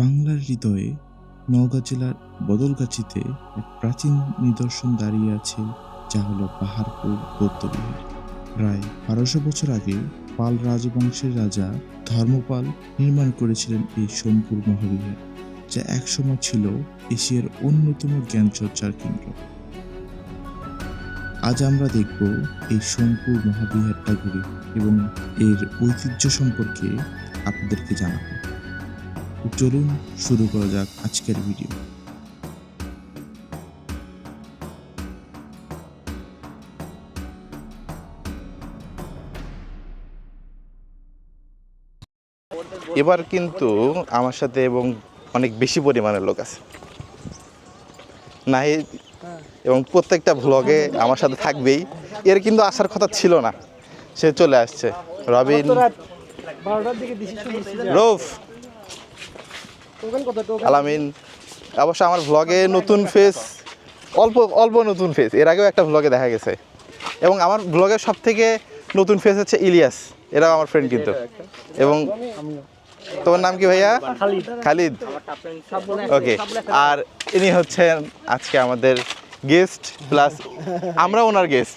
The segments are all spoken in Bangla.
বাংলার হৃদয়ে নওগাঁ জেলার বদলগাছিতে এক প্রাচীন নিদর্শন দাঁড়িয়ে আছে, যা হলো পাহাড়পুর, বৌদ্ধবিহার। প্রায় বারোশো বছর আগে পাল রাজবংশের রাজা ধর্মপাল নির্মাণ করেছিলেন এই সোমপুর মহাবিহার, যা একসময় ছিল এশিয়ার অন্যতম জ্ঞানচর্চার কেন্দ্র। আজ আমরা দেখব এই সোমপুর মহাবিহারটা ঘুরে এবং এর ঐতিহ্য সম্পর্কে আপনাদেরকে জানাব। চলুন শুরু করা যাক আজকের ভিডিও এবার কিন্তু আমার সাথে এবং অনেক বেশি পরিমাণের লোক আছে। নাহিদ এবং প্রত্যেকটা ভ্লগে আমার সাথে থাকবেই। এর কিন্তু আসার কথা ছিল না। সে চলে আসছে। রবিন রৌফ আলামিন অবশ্য আমার ভ্লগে নতুন ফেস অল্প অল্প নতুন ফেস এর আগেও একটা ভ্লগে দেখা গেছে। এবং আমার ভ্লগের সব থেকে নতুন ফেস হচ্ছে ইলিয়াস। এরাও আমার ফ্রেন্ড কিন্তু। এবং তোমার নাম কি ভাইয়া? খালিদ। খালিদ। ওকে আর ইনি হচ্ছেন আজকে আমাদের গেস্ট প্লাস আমরা ওনার গেস্ট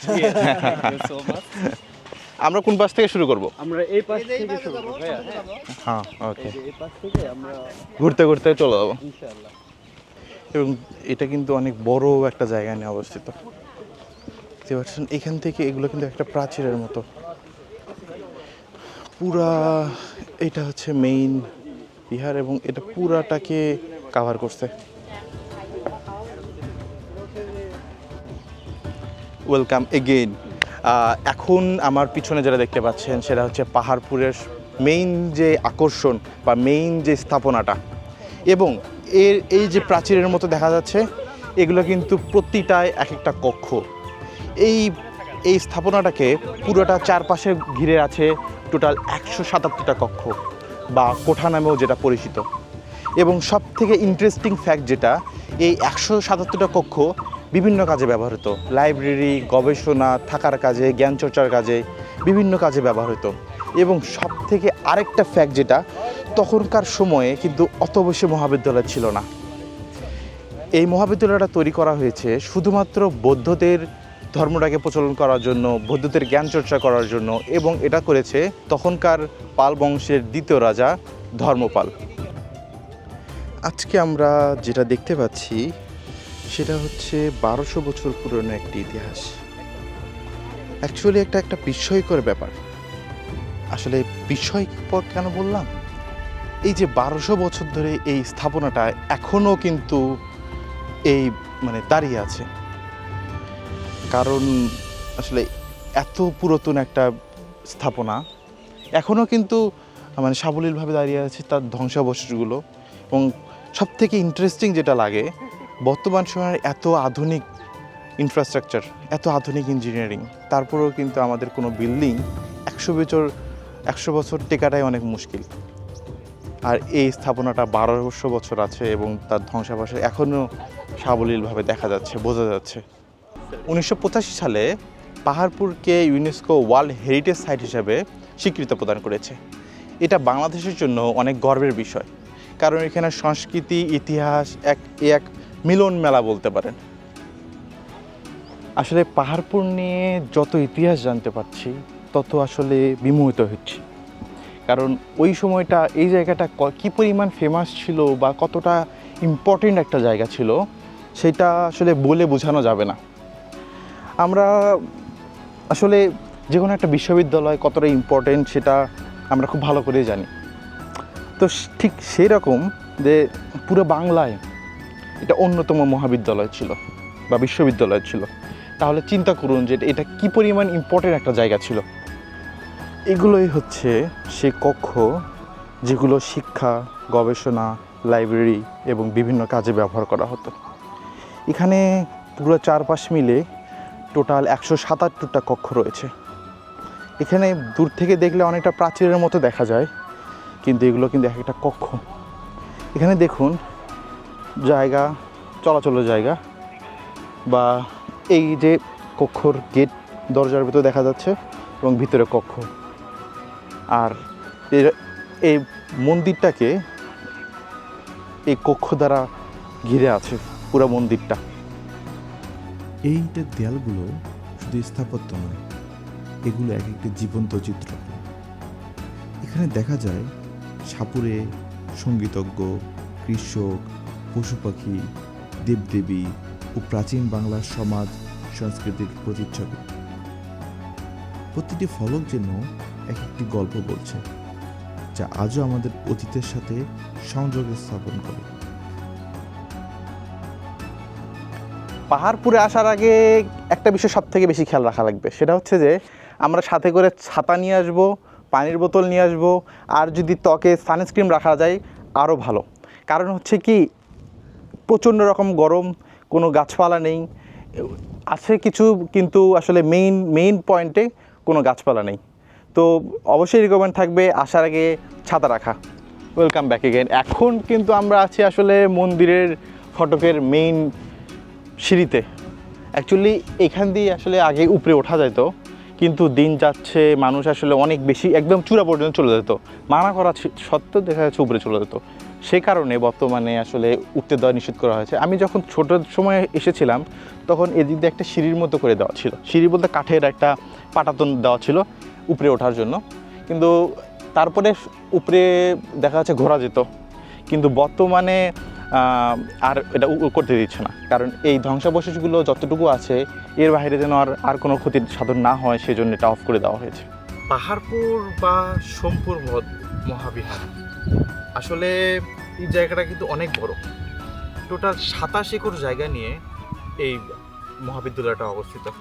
আমরা কোন পাশ থেকে শুরু করব? আমরা এই পাশ থেকে শুরু করব হ্যাঁ ওকে এই পাশ থেকে আমরা ঘুরতে ঘুরতে চলে যাব। ইনশাআল্লাহ। এবং এটা কিন্তু অনেক বড় একটা জায়গা নিয়ে অবস্থিত। দেখতে পাচ্ছেন এখান থেকে এগুলো কিন্তু একটা প্রাচীরের মতো। পুরা এটা হচ্ছে মেইন বিহার এবং এটা পুরাটাকে কাভার করছে। ওয়েলকাম এগেইন এখন আমার পিছনে যেটা দেখতে পাচ্ছেন, সেটা হচ্ছে পাহাড়পুরের মেইন যে আকর্ষণ বা মেইন যে স্থাপনাটা। এবং এর, এই যে প্রাচীরের মতো দেখা যাচ্ছে, এগুলো কিন্তু প্রতিটায় এক একটা কক্ষ। এই এই স্থাপনাটাকে পুরোটা চারপাশে ঘিরে আছে টোটাল একশো সাতাত্তরটা কক্ষ বা কোঠা নামেও যেটা পরিচিত। এবং সব থেকে ইন্টারেস্টিং ফ্যাক্ট যেটা, এই একশো সাতাত্তরটা কক্ষ বিভিন্ন কাজে ব্যবহৃত। লাইব্রেরি, গবেষণা, থাকার কাজে, জ্ঞান চর্চার কাজে বিভিন্ন কাজে ব্যবহৃত। এবং সব থেকে আরেকটা ফ্যাক্ট যেটা, তখনকার সময়ে কিন্তু অত বেশি মহাবিদ্যালয় ছিল না। এই মহাবিদ্যালয়টা তৈরি করা হয়েছে শুধুমাত্র বৌদ্ধদের ধর্মটাকে প্রচলন করার জন্য, বৌদ্ধদের জ্ঞান চর্চা করার জন্য, এবং এটা করেছে তখনকার পাল বংশের দ্বিতীয় রাজা ধর্মপাল। আজকে আমরা যেটা দেখতে পাচ্ছি সেটা হচ্ছে বারোশো বছর পুরনো একটি ইতিহাস। অ্যাকচুয়ালি একটা একটা বিস্ময়কর ব্যাপার। আসলে বিস্ময়কর কেন বললাম? এই যে বারোশো বছর ধরে এই স্থাপনাটা এখনও কিন্তু এই মানে দাঁড়িয়ে আছে। কারণ আসলে এত পুরাতন একটা স্থাপনা এখনও কিন্তু মানে সাবলীলভাবে দাঁড়িয়ে আছে তার ধ্বংসাবশেষগুলো এবং সব থেকে ইন্টারেস্টিং যেটা লাগে বর্তমান সময়ের এত আধুনিক ইনফ্রাস্ট্রাকচার এত আধুনিক ইঞ্জিনিয়ারিং তারপরেও কিন্তু আমাদের কোনো বিল্ডিং একশো বছর একশো বছর টেকাটাই অনেক মুশকিল। আর এই স্থাপনাটা বারোশো বছর আছে এবং তার ধ্বংসাবশেষ এখনও সাবলীলভাবে দেখা যাচ্ছে, বোঝা যাচ্ছে। উনিশশো পঁচাশি সালে পাহাড়পুরকে ইউনেস্কো ওয়ার্ল্ড হেরিটেজ সাইট হিসাবে স্বীকৃতি প্রদান করেছে। এটা বাংলাদেশের জন্য অনেক গর্বের বিষয়, কারণ এখানে সংস্কৃতি, ইতিহাস, এক এক মিলন মেলা বলতে পারেন। আসলে পাহাড়পুর নিয়ে যত ইতিহাস জানতে পারছি, তত আসলে বিমোহিত হচ্ছি। কারণ ওই সময়টা, এই জায়গাটা ক- পরিমাণ ফেমাস ছিল বা কতটা ইম্পর্টেন্ট একটা জায়গা ছিল, সেটা আসলে বলে বোঝানো যাবে না। আমরা আসলে যে কোনো একটা বিশ্ববিদ্যালয় কতটা ইম্পর্টেন্ট সেটা আমরা খুব ভালো করেই জানি। তো ঠিক সেই রকম যে পুরো বাংলায় এটা অন্যতম মহাবিদ্যালয় ছিল বা বিশ্ববিদ্যালয় ছিল। তাহলে চিন্তা করুন যে এটা কি পরিমাণ ইম্পর্টেন্ট একটা জায়গা ছিল। এগুলোই হচ্ছে সে কক্ষ যেগুলো শিক্ষা, গবেষণা লাইব্রেরি এবং বিভিন্ন কাজে ব্যবহার করা হতো। এখানে পুরো চারপাশ মিলে টোটাল একশো সাতাত্তরটা কক্ষ রয়েছে। এখানে দূর থেকে দেখলে অনেকটা প্রাচীরের মতো দেখা যায়, কিন্তু এগুলো কিন্তু এক একটা কক্ষ। এখানে দেখুন জায়গা, চলাচলের জায়গা বা এই যে কক্ষর গেট দরজার ভিতরে দেখা যাচ্ছে এবং ভিতরে কক্ষ। আর এর- এই মন্দিরটাকে এই কক্ষ দ্বারা ঘিরে আছে পুরো মন্দিরটা। এই এইটার দেয়ালগুলো শুধু স্থাপত্য নয়, এগুলো এক একটি জীবন্ত চিত্র। এখানে দেখা যায় সাপুরে সঙ্গীতজ্ঞ, কৃষক পশু পাখি, দেবদেবী ও প্রাচীন বাংলার সমাজ সংস্কৃতির প্রতিচ্ছবি। প্রতিটি ফলক যেন এক একটি গল্প বলছে, যা আজও আমাদের অতীতের সাথে সংযোগ স্থাপন করে। পাহাড়পুরে আসার আগে একটা বিষয় সব থেকে বেশি খেয়াল রাখা লাগবে, সেটা হচ্ছে যে আমরা সাথে করে ছাতা নিয়ে আসব, পানির বোতল নিয়ে আসব, আর যদি ত্বকে সানস্ক্রিন রাখা যায়, আরও ভালো। কারণ হচ্ছে কি প্রচণ্ড রকম গরম, কোনো গাছপালা নেই। আছে কিছু কিন্তু আসলে মেইন মেইন পয়েন্টে কোনো গাছপালা নেই। তো অবশ্যই রিকমেন্ড থাকবে আসার আগে ছাতা রাখা। ওয়েলকাম ব্যাক এগেন এখন কিন্তু আমরা আছি আসলে মন্দিরের ফটকের মেইন সিঁড়িতে। অ্যাকচুয়ালি এখান দিয়ে আসলে আগে উপরে ওঠা যেত কিন্তু দিন যাচ্ছে, মানুষ আসলে অনেক বেশি, একদম চূড়া পর্যন্ত চলে যেত মানা করা সত্ত্বেও দেখা যাচ্ছে উপরে চলে যেত সে কারণে বর্তমানে আসলে উঠতে দেওয়া নিষেধ করা হয়েছে। আমি যখন ছোট সময় এসেছিলাম, তখন এদিক দিয়ে একটা সিঁড়ির মতো করে দেওয়া ছিল। সিঁড়ি বলতে কাঠের একটা পাটাতন দেওয়া ছিল উপরে ওঠার জন্য। কিন্তু তারপরে উপরে দেখা যাচ্ছে ঘোরা যেত। কিন্তু বর্তমানে আর এটা করতে দিচ্ছে না। কারণ এই ধ্বংসাবশেষগুলো যতটুকু আছে, এর বাইরে যেন আর আর কোনো ক্ষতির সাধন না হয়, সেজন্য এটা অফ করে দেওয়া হয়েছে। পাহাড়পুর বা সোমপুর মহাবিহার? আসলে এই জায়গাটা কিন্তু অনেক বড়। টোটাল সাতাশ একর জায়গা নিয়ে এই মহাবিদ্যালয়টা অবস্থিত।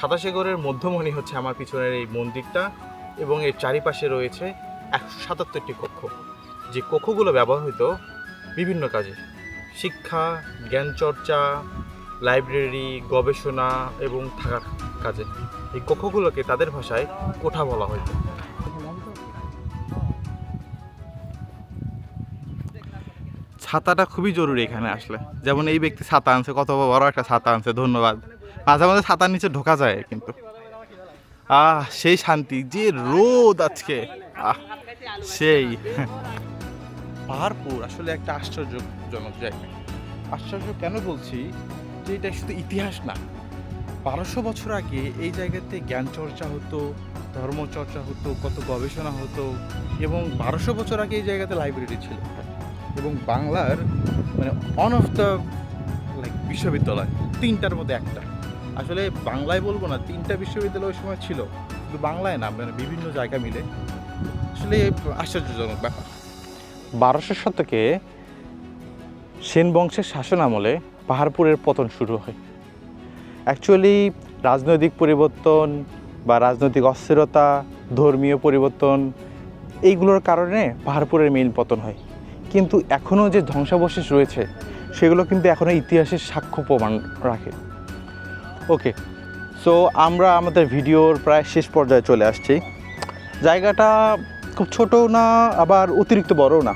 সাতাশ একরের মধ্যমণি হচ্ছে আমার পিছনের এই মন্দিরটা এবং এর চারিপাশে রয়েছে একশো সাতাত্তরটি কক্ষ। যে কক্ষগুলো ব্যবহার হতো বিভিন্ন কাজে। শিক্ষা, জ্ঞান চর্চা, লাইব্রেরি, গবেষণা এবং থাকার কাজে। এই কক্ষগুলোকে তাদের ভাষায় কোঠা বলা হতো ছাতাটা খুবই জরুরি এখানে আসলে। যেমন এই ব্যক্তি ছাতা আনছে, কত বড় একটা ছাতা আনছে, ধন্যবাদ। মাঝে মাঝে ছাতার নিচে ঢোকা যায় কিন্তু। আহ, সেই শান্তি, যে রোদ আজকে। আহ, সেই। পাহাড়পুর আসলে একটা আশ্চর্যজনক জায়গা। আশ্চর্য কেন বলছি? যে এটা শুধু ইতিহাস না। বারোশো বছর আগে এই জায়গাতে জ্ঞান চর্চা হতো, ধর্মচর্চা হতো, কত গবেষণা হতো এবং বারোশো বছর আগে এই জায়গাতে লাইব্রেরি ছিল। এবং বাংলার মানে অন অফ দ্য লাইক বিশ্ববিদ্যালয়, তিনটার মধ্যে একটা। আসলে বাংলায় বলব না, তিনটা বিশ্ববিদ্যালয় ওই সময় ছিল, কিন্তু বাংলায় না মানে বিভিন্ন জায়গা মিলে। আসলে আশ্চর্যজনক ব্যাপার। বারোশো শতকে সেন বংশের শাসন আমলে পাহাড়পুরের পতন শুরু হয়। অ্যাকচুয়ালি রাজনৈতিক পরিবর্তন বা রাজনৈতিক অস্থিরতা, ধর্মীয় পরিবর্তন, এইগুলোর কারণে পাহাড়পুরের মেইন পতন হয়। কিন্তু এখনও যে ধ্বংসাবশেষ রয়েছে, সেগুলো কিন্তু এখনও ইতিহাসের সাক্ষ্য প্রমাণ রাখে। ওকে সো আমরা আমাদের ভিডিওর প্রায় শেষ পর্যায়ে চলে আসছি। জায়গাটা খুব ছোটও না, আবার অতিরিক্ত বড়ও না।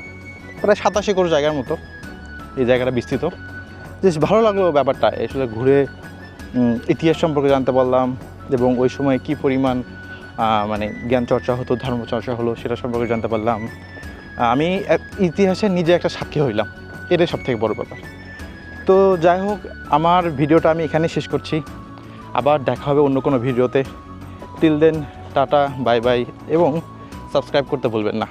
প্রায় সাতাশ একর জায়গার মতো এই জায়গাটা বিস্তৃত। বেশ ভালো লাগল ব্যাপারটা আসলে ঘুরে ইতিহাস সম্পর্কে জানতে পারলাম এবং ওই সময় কি পরিমাণ মানে জ্ঞান চর্চা হতো, ধর্ম চর্চা হলো, সেটা সম্পর্কে জানতে পারলাম। আমি ইতিহাসের নিজে একটা সাক্ষী হইলাম। এটাই সব থেকে বড় ব্যাপার। তো যাই হোক, আমার ভিডিওটা আমি এখানে শেষ করছি। আবার দেখা হবে অন্য কোনো ভিডিওতে। Till then tata bye bye এবং সাবস্ক্রাইব করতে ভুলবেন না।